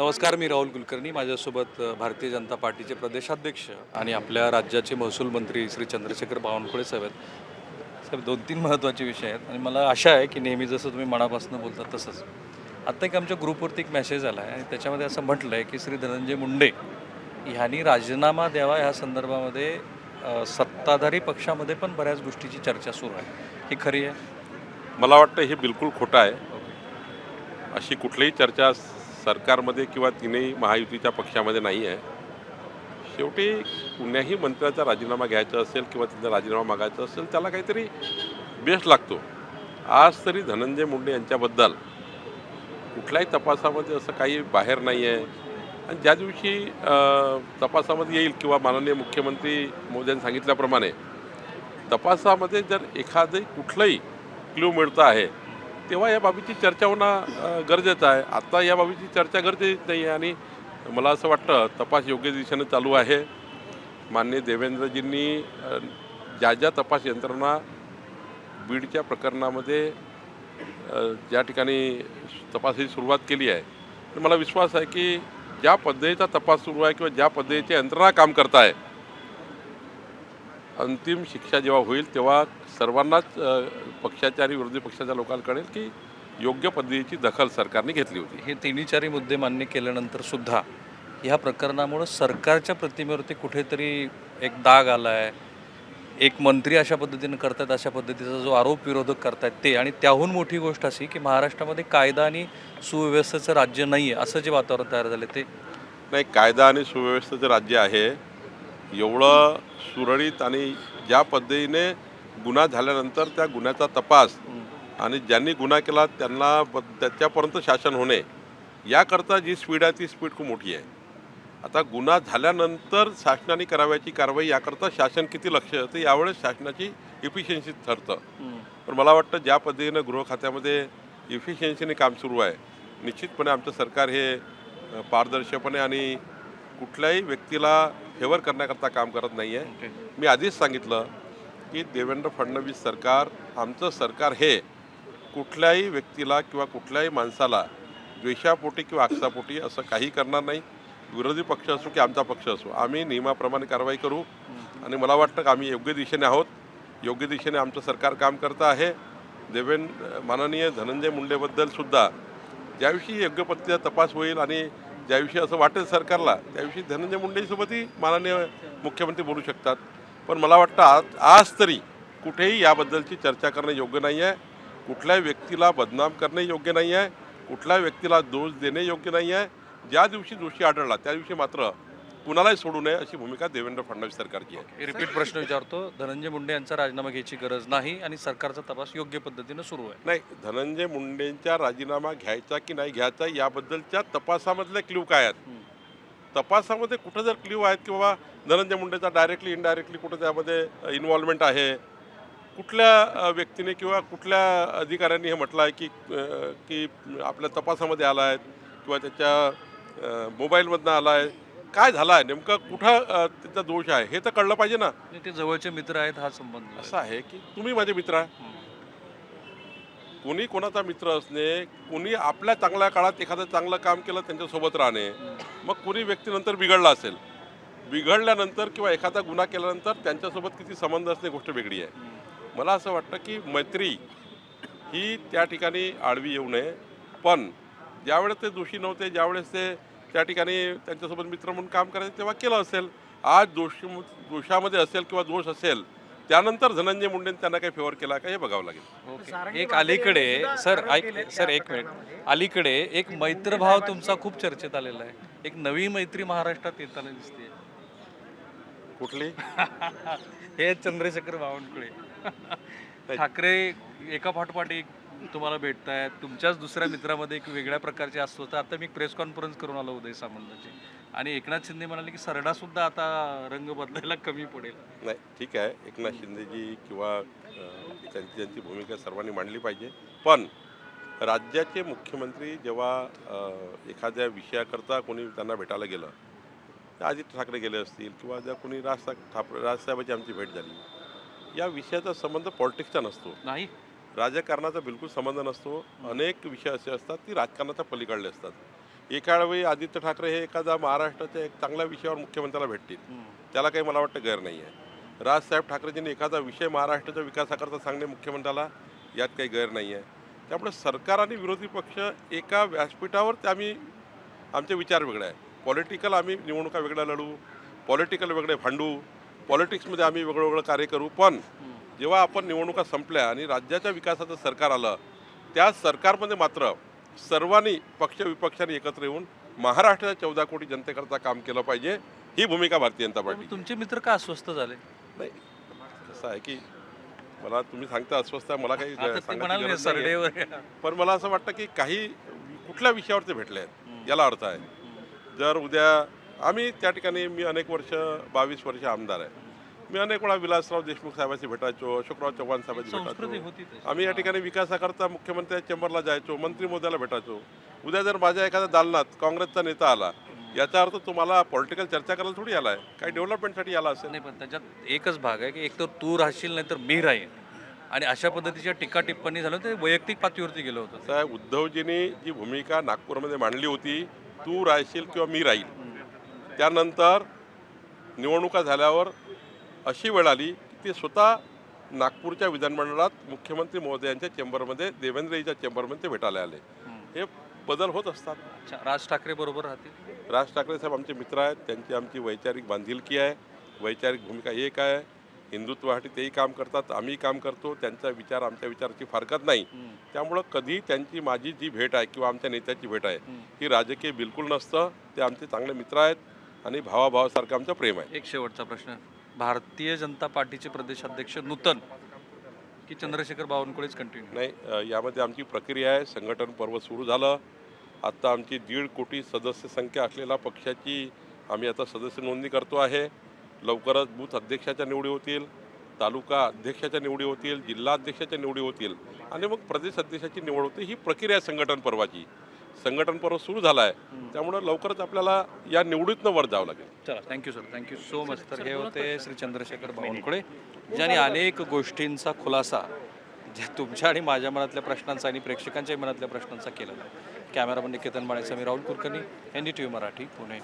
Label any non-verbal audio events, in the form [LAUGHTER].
नमस्कार मी राहुल कुलकर्णी. माझ्यासोबत भारतीय जनता पार्टीचे प्रदेशाध्यक्ष आणि आपल्या राज्याचे महसूल मंत्री श्री चंद्रशेखर बावनकुळे साहेब आहेत. साहेब दोन तीन महत्त्वाचे विषय आहेत आणि मला आशा आहे की नेहमी जसं तुम्ही मनापासून बोलता तसंच. आत्ता एक आमच्या ग्रुपवरती एक मेसेज आला आहे आणि त्याच्यामध्ये असं म्हटलं आहे की श्री धनंजय मुंडे ह्यांनी राजीनामा द्यावा ह्या संदर्भामध्ये सत्ताधारी पक्षामध्ये पण बऱ्याच गोष्टीची चर्चा सुरू आहे. ही खरी आहे? मला वाटतं हे बिलकुल खोटं आहे. अशी कुठलीही चर्चा सरकारमध्ये किंवा तिन्ही महायुतीच्या पक्षामध्ये नाही आहे. शेवटी कुण्याही मंत्र्याचा राजीनामा घ्यायचा असेल किंवा त्यांचा राजीनामा मागायचा असेल त्याला काहीतरी बेस्ट लागतो. आज तरी धनंजय मुंडे यांच्याबद्दल कुठल्याही तपासामध्ये असं काही बाहेर नाही आहे. आणि ज्या दिवशी तपासामध्ये येईल किंवा माननीय मुख्यमंत्री मोदींनी सांगितल्याप्रमाणे तपासामध्ये जर एखादं कुठलंही क्ल्यू मिळतं आहे तेव्हा या बाबीची चर्चा होणं गरजेचं आहे. आत्ता या बाबीची चर्चा गरजेची नाही आहे आणि मला असं वाटतं तपास योग्य दिशेनं चालू आहे. माननीय देवेंद्रजींनी ज्या ज्या तपास यंत्रणा बीडच्या प्रकरणामध्ये ज्या ठिकाणी तपासाची सुरुवात केली आहे तर मला विश्वास आहे की ज्या पद्धतीचा तपास सुरू आहे किंवा ज्या पद्धतीची यंत्रणा काम करत आहे अंतिम शिक्षा जेव्हा होईल तेव्हा सर्वांनाच पक्षाच्या आणि विरोधी पक्षाच्या लोकांना कळेल की योग्य पद्धतीची दखल सरकारने घेतली होती. हे तिन्ही चारही मुद्दे मान्य केल्यानंतर सुद्धा ह्या प्रकरणामुळं सरकारच्या प्रतिमेवरती कुठेतरी एक दाग आला आहे एक मंत्री अशा पद्धतीनं करतात अशा पद्धतीचा जो आरोप विरोधक करतायत ते. आणि त्याहून मोठी गोष्ट अशी की महाराष्ट्रामध्ये कायदा आणि सुव्यवस्थेचं राज्य नाही आहे असं जे वातावरण तयार झालं ते. नाही कायदा आणि सुव्यवस्थेचं राज्य आहे. एवढं सुरळीत आणि ज्या पद्धतीने गुन्हा झाल्यानंतर त्या गुन्ह्याचा तपास आणि ज्यांनी गुन्हा केला त्यांना ब- त्याच्यापर्यंत शासन होणे याकरता जी स्पीड आहे ती स्पीड खूप मोठी आहे. आता गुन्हा झाल्यानंतर शासनाने करावयाची कारवाई याकरता शासन किती लक्ष देतं यावेळेस शासनाची इफिशियन्सी ठरतं. पण मला वाटतं ज्या पद्धतीनं गृह खात्यामध्ये इफिशियन्सीने काम सुरू आहे निश्चितपणे आमचं सरकार हे पारदर्शकपणे आणि कुठल्याही व्यक्तीला फेवर करण्याकरता काम करत नाही आहे मी आधीच सांगितलं की देवेंद्र फडणवीस सरकार आमचं सरकार हे कुठल्याही व्यक्तीला किंवा कुठल्याही माणसाला द्वेषापोटी किंवा आक्षापोटी असं काही करणार नाही. विरोधी पक्ष असो की आमचा पक्ष असो आम्ही नियमाप्रमाणे कारवाई करू. आणि मला वाटतं की आम्ही योग्य दिशेने आहोत. योग्य दिशेने आमचं सरकार काम करतं आहे. देवेंद्र माननीय धनंजय मुंडेबद्दल सुद्धा ज्याविषयी योग्य पद्धतीचा तपास होईल आणि ज्याविषयी असं वाटेल सरकारला त्याविषयी धनंजय मुंडेसोबतही माननीय मुख्यमंत्री बोलू शकतात. पण मला वाटतं आज आज तरी कुठेही याबद्दलची चर्चा करणं योग्य नाही आहे कुठल्याही व्यक्तीला बदनाम करणे योग्य नाही आहे कुठल्या व्यक्तीला दोष देणे योग्य नाही आहे ज्या दिवशी दोषी आढळला त्या दिवशी मात्र कुणालाही सोडू नये अशी भूमिका देवेंद्र फडणवीस सरकारची आहे. रिपीट प्रश्न विचारतो. धनंजय मुंडे यांचा राजीनामा घ्यायची गरज नाही आणि सरकारचा तपास योग्य पद्धतीनं सुरू आहे. नाही धनंजय मुंडेंचा राजीनामा घ्यायचा की नाही घ्यायचा याबद्दलच्या तपासामधले क्ल्यू काय आहेत? तपासामध्ये कुठं जर क्ल्यू आहेत किंवा धनंजय मुंडेचा डायरेक्टली इनडायरेक्टली कुठं त्यामध्ये इन्व्हॉल्वमेंट आहे? कुठल्या व्यक्तीने किंवा कुठल्या अधिकाऱ्यांनी हे म्हटलं आहे की की आपल्या तपासामध्ये आला आहे किंवा त्याच्या मोबाईलमधनं आला आहे? काय झालं आहे नेमकं कुठं त्याचा दोष आहे? हे तर कळलं पाहिजे ना. ते जवळचे मित्र आहेत हा संबंध. असं आहे की तुम्ही माझे मित्र आहे. कोणी कोणाचा मित्र असणे कोणी आपल्या चांगल्या काळात एखादं चांगलं काम केलं त्यांच्यासोबत राहणे. मग कोणी व्यक्ती नंतर बिघडला असेल बिघडल्यानंतर किंवा एखादा गुन्हा केल्यानंतर त्यांच्यासोबत किती संबंध असणे गोष्ट वेगळी आहे. मला असं वाटतं की मैत्री ही त्या ठिकाणी आडवी येऊ नये. पण ज्यावेळेस ते दोषी नव्हते ज्यावेळेस ते त्या ठिकाणी त्यांच्यासोबत मित्र म्हणून काम करायचं तेव्हा केलं असेल. आज दोषी दोषामध्ये असेल किंवा दोष असेल त्यानंतर धनंजय मुंडेंनी त्यांना काही फेवर केला का हे बघावं लागेल. एक अलीकडे सर ऐक सर एक मिनिट. अलीकडे एक मैत्रभाव तुमचा खूप चर्चेत आलेला आहे. एक नवी मैत्री महाराष्ट्रात येताना दिसते कुठली? [LAUGHS] हे चंद्रशेखर बावनकुळे. ठाकरे एका पाठोपाठ एक तुम्हाला भेटतायत. तुमच्याच दुसऱ्या मित्रामध्ये एक वेगळ्या प्रकारचे असतो. तर आता मी प्रेस कॉन्फरन्स करून आलो उदय सामंताची आणि एकनाथ शिंदे म्हणाले की सरडा सुद्धा आता रंग बदलायला कमी पडेल. नाही ठीक आहे. एकनाथ शिंदेजी किंवा त्यांची त्यांची भूमिका सर्वांनी मांडली पाहिजे. पण राज्याचे मुख्यमंत्री जेव्हा एखाद्या विषयाकरता कोणी त्यांना भेटायला गेलं अजित ठाकरे गेले असतील किंवा जर कोणी राज ठाकरे राजसाहेबांची आमची भेट झाली या विषयाचा संबंध पॉलिटिक्सचा नसतो. नाही. राजकारणाचा बिलकुल संबंध नसतो. अनेक विषय असे असतात की राजकारणाच्या पलीकडले असतात. एका वेळी आदित्य ठाकरे हे एखादा महाराष्ट्राच्या एक चांगल्या विषयावर मुख्यमंत्र्याला भेटतील. त्याला काही मला वाटतं गैर नाही आहे राजसाहेब ठाकरेजींनी एखादा विषय महाराष्ट्राच्या विकासाकरता सांगणे मुख्यमंत्र्याला यात काही गैर नाही आहे त्यामुळे सरकार आणि विरोधी पक्ष एका व्यासपीठावर ते आम्ही आमचे विचार वेगळे आहे पॉलिटिकल आम्ही निवडणुका वेगळ्या लढू पॉलिटिकल वेगळे भांडू पॉलिटिक्समध्ये आम्ही वेगळं वेगळं कार्य करू पण जेव्हा आपण निवडणुका संपल्या आणि राज्याच्या विकासाचं सरकार आलं त्या सरकारमध्ये मात्र सर्वांनी पक्ष विपक्षांनी एकत्र येऊन महाराष्ट्राच्या चौदा कोटी जनतेकरता काम केलं पाहिजे ही भूमिका भारतीय जनता पार्टी तुमचे मित्र का अस्वस्थ झाले? नाही कसं आहे की मला तुम्ही सांगता अस्वस्थ आहे मला काही पण मला असं वाटतं की काही कुठल्या विषयावर ते भेटले आहेत याला अर्थ आहे. जर उद्या आम्ही त्या ठिकाणी मी अनेक वर्ष बावीस वर्ष आमदार आहे. मी अनेक वेळा विलासराव देशमुख साहेबांशी भेटायचो अशोकराव चव्हाण साहेबांशी भेटायचो. आम्ही या ठिकाणी विकासाकरता मुख्यमंत्री चेंबरला जायचो मंत्री मोद्याला भेटायचो. उद्या जर माझ्या एखाद्या दालनात काँग्रेसचा नेता आला याचा अर्थ तुम्हाला पॉलिटिकल चर्चा करायला थोडी आला आहे काही डेव्हलपमेंटसाठी आला असेल. नाही पण त्याच्यात एकच भाग आहे की एक तर तू राहशील नाही तर मी राहीन. आणि अशा पद्धतीच्या टीका टिप्पणी झालं ते वैयक्तिक पातळीवरती गेलं होतं. साहेब उद्धवजींनी जी भूमिका नागपूरमध्ये मांडली होती तू राहशील किंवा मी राहील त्यानंतर निवडणुका झाल्यावर अशी वेळ आली की ते स्वतः नागपूरच्या विधानमंडळात मुख्यमंत्री महोदयांच्या चेंबरमध्ये देवेंद्रजीच्या चेंबरमध्ये ते भेटायला आले. हे बदल होत असतात. राज ठाकरे बरोबर राहतील? राज ठाकरे साहेब आमचे मित्र आहेत. त्यांची आमची वैचारिक बांधिलकी आहे. वैचारिक भूमिका एक आहे. हिंदुत्वासाठी तेही काम करतात. आम्ही काम करतो. त्यांचा विचार आमच्या विचाराची फारकत नाही. त्यामुळं कधी त्यांची माझी जी भेट आहे किंवा आमच्या नेत्याची भेट आहे ही राजकीय बिलकुल नसतं. ते आमचे चांगले मित्र आहेत आणि भावाभावासारखं आमचं प्रेम आहे. एक शेवटचा प्रश्न. भारतीय जनता पार्टीचे प्रदेशाध्यक्ष नूतन की चंद्रशेखर बावनकुळेच कंटिन्यू नाही यामध्ये आमची प्रक्रिया आहे. संघटन पर्व सुरू झालं. आत्ता आमची दीड कोटी सदस्य संख्या असलेल्या पक्षाची आम्ही आता सदस्य नोंदणी करतो आहे. लवकरच बूथ अध्यक्षाच्या निवडी होतील तालुका अध्यक्षाच्या निवडी होतील जिल्हा अध्यक्षाच्या निवडी होतील आणि मग प्रदेश अध्यक्षाची निवड होते. ही प्रक्रिया आहे संघटन पर्वाची. संघटन पर्व सुरू झालं आहे त्यामुळं लवकरच आपल्याला या निवडीतनं वर जावं लागेल. चला thank you sir thank you so much तर हे होते श्री चंद्रशेखर बावनकुळे ज्यांनी अनेक गोष्टींचा खुलासा ज्या तुमच्या आणि माझ्या मनातल्या प्रश्नांचा आणि प्रेक्षकांच्या मनातल्या प्रश्नांचा केलेला आहे कॅमेरामन निकेतन माळेचा मी Rahul Kulkarni N D T V Marathi Pune.